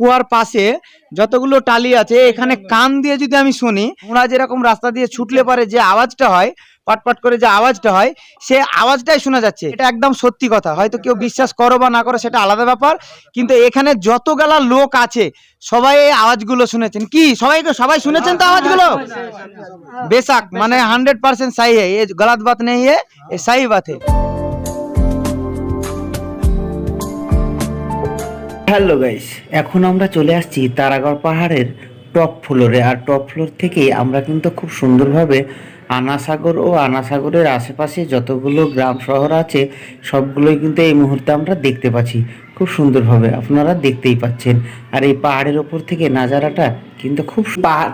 কুয়ার পাশে যতগুলো টালি আছে, এখানে কান দিয়ে যদি আমি শুনি, ওরা যেরকম রাস্তা দিয়ে ছুটলে পারে যে আওয়াজটা হয়, পাটপাট করে যে আওয়াজটা হয়, সে আওয়াজটাই শোনা যাচ্ছে। এটা একদম সত্যি কথা। হয়তো কেউ বিশ্বাস করো বা না করো, সেটা আলাদা ব্যাপার। কিন্তু এখানে যতগুলা লোক আছে, সবাই এই আওয়াজগুলো শুনেছেন। কি? সবাই সবাই শুনেছেন তো আওয়াজগুলো? বেশাক মানে হান্ড্রেড পার্সেন্ট সাই হ্যাঁ গলাত বাত নেই, এ সাই বাতে হ্যালো গাইস, এখন আমরা চলে আসছি তারাগড় পাহাড়ের টপ ফ্লোরে। আর টপ ফ্লোর থেকে আমরা কিন্তু খুব সুন্দরভাবে আনাসাগর ও আনাসাগরের আশেপাশে যতগুলো গ্রাম শহর আছে, সবগুলোই কিন্তু এই মুহূর্তে আমরা দেখতে পাচ্ছি। খুব সুন্দরভাবে আপনারা দেখতেই পাচ্ছেন। আর এই পাহাড়ের ওপর থেকে নাজারাটা কিন্তু খুব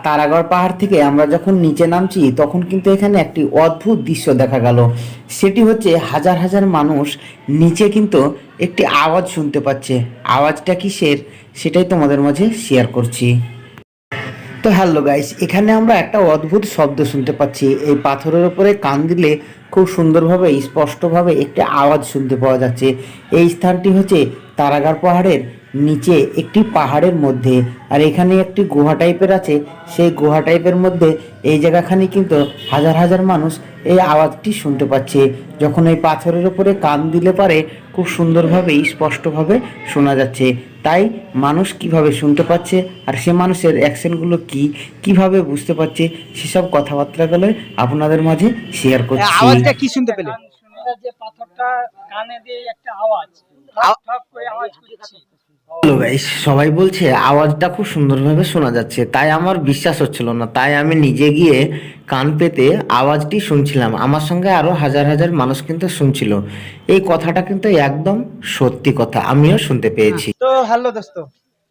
তারাগড় পাহাড় থেকে আমরা যখন নিচে নামছি, তখন কিন্তু এখানে একটি অদ্ভুত দৃশ্য দেখা গেল। সেটি হচ্ছে হাজার হাজার মানুষ নিচে কিন্তু একটি আওয়াজ শুনতে পাচ্ছে। আওয়াজটা কিসের? সেটাই তোমাদের মাঝে শেয়ার করছি। তো হ্যালো গাইস এখানে আমরা একটা অদ্ভুত শব্দ শুনতে পাচ্ছি। এই পাথরের উপরে কান দিলে খুব সুন্দরভাবে, স্পষ্টভাবে একটি আওয়াজ শুনতে পাওয়া যাচ্ছে। এই স্থানটি হচ্ছে তারাগার পাহাড়ের নিচে একটি পাহাড়ের মধ্যে। আর এখানে একটি গুহা টাইপের আছে। সেই গুহা টাইপের মধ্যে এই জায়গাখানি কিন্তু হাজার হাজার মানুষ এই আওয়াজটি শুনতে পাচ্ছে। যখন এই পাথরের উপরে কান দিলে পারে খুব সুন্দরভাবে স্পষ্টভাবে শোনা যাচ্ছে। তাই মানুষ কীভাবে শুনতে পাচ্ছে আর সে মানুষের অ্যাকশনগুলো কি কীভাবে বুঝতে পারছে সেসব কথাবার্তাগুলো আপনাদের মাঝে শেয়ার করছি। আওয়াজটা কি শুনতে পেলে? যে পাথরটা কানে দিয়ে একটা আওয়াজ। আও- ঠক করে আওয়াজ করছে হ্যালো গাইস সবাই বলছে আওয়াজটা খুব সুন্দরভাবে শোনা যাচ্ছে তাই আমার বিশ্বাস হচ্ছিল না তাই আমি নিজে গিয়ে কান পেতে আওয়াজটি শুনছিলাম আমার সঙ্গে আরো হাজার হাজার মানুষ কিন্তু শুনছিল এই কথাটা কিন্তু একদম সত্যি কথা আমিও শুনতে পেয়েছি तो हेलो दोस्तों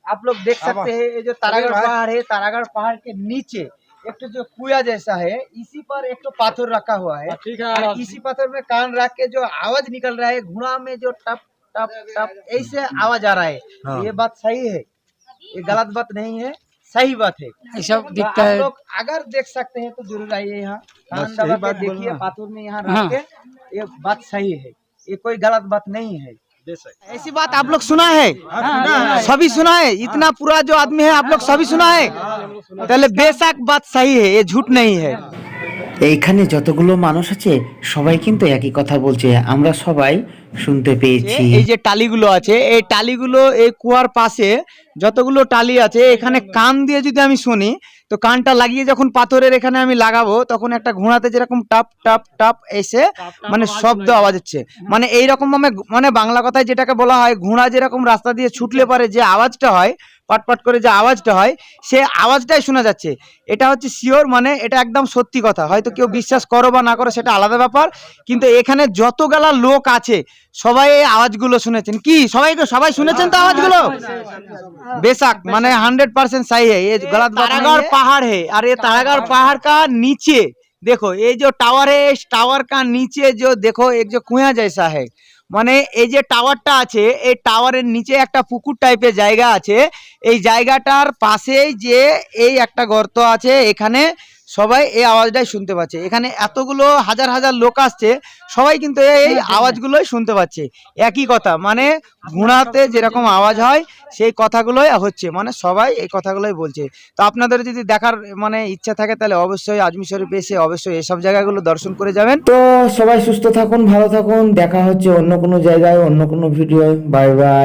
आप लोग देख सकते हैं ये जो तारागढ़ पहाड़ है तारागढ़ पहाड़ के नीचे एक तो जो कुआ जैसा है इसी पर एक तो पाथर रखा हुआ है ठीक और इसी पत्थर में कान रख के जो आवाज निकल रहा है घुड़ा में जो टप टप टप ऐसे आवाज आ रहा है ये बात सही है ये गलत बात नहीं है सही बात है ऐसा तो दिखता आप है लोग अगर देख सकते हैं तो जरूर आइए यहाँ कान दबा के देखिए पाथर में यहाँ रख हाँ। के ये बात सही है ये कोई गलत बात नहीं है ऐसी बात आप लोग सुना है सभी सुना है इतना पूरा जो आदमी है आप लोग सभी सुना है पहले बेशक बात सही है ये झूठ नहीं है এইখানে যতগুলো মানুষ আছে সবাই কিন্তু একই কথা বলছে আমরা সবাই শুনতে পেয়েছি। এই যে টালিগুলো আছে এই টালিগুলো এই কুয়ার পাশে যতগুলো টালি আছে এখানে কান দিয়ে যদি আমি শুনি তো কানটা লাগিয়ে যখন পাথরের এখানে আমি লাগাবো তখন একটা ঘোড়াতে যেরকম টাপ টাপ টাপ এসে মানে শব্দ আওয়াজ হচ্ছে। মানে এইরকম ভাবে মানে বাংলা কথায় যেটাকে বলা হয় ঘোড়া যেরকম রাস্তা দিয়ে ছুটলে পারে যে আওয়াজটা হয় পাটপাট করে যে আওয়াজটা হয় সে আওয়াজটাই শোনা যাচ্ছে এটা হচ্ছে শিওর মানে এটা একদম সত্যি কথা হয়তো কেউ বিশ্বাস করো বা না করো সেটা আলাদা ব্যাপার কিন্তু এখানে যত গেলা লোক আছে সবাই এই আওয়াজগুলো শুনেছেন কি সবাই সবাই শুনেছেন তো আওয়াজগুলো बेशक माने हंड्रेड परसेंट सही है ये गलत तारागढ़ पहाड़ है और ये तारागढ़ पहाड़ का नीचे देखो ये जो टावर है इस टावर का नीचे जो देखो एक जो कुआ जैसा है মানে এই যে টাওয়ারটা আছে, এই টাওয়ারের নিচে একটা পুকুর টাইপের জায়গা আছে। এই জায়গাটার পাশেই যে এই একটা গর্ত আছে, এখানে সবাই এই আওয়াজটাই শুনতে পাচ্ছে। এখানে এতগুলো হাজার হাজার লোক আসছে সবাই কিন্তু এই আওয়াজগুলোই শুনতে পাচ্ছে। একই কথা মানে ঘোড়াতে যেরকম আওয়াজ হয় সেই কথাগুলোই হচ্ছে মানে সবাই এই কথাগুলোই বলছে। তো আপনাদের যদি দেখার মানে ইচ্ছা থাকে তাহলে অবশ্যই আজমি শরীফ এসে অবশ্যই এসব জায়গাগুলো দর্শন করে যাবেন। তো সবাই সুস্থ থাকুন ভালো থাকুন দেখা হচ্ছে অন্য কোনো জায়গায় অন্য কোনো ভিডিও বাই বাই।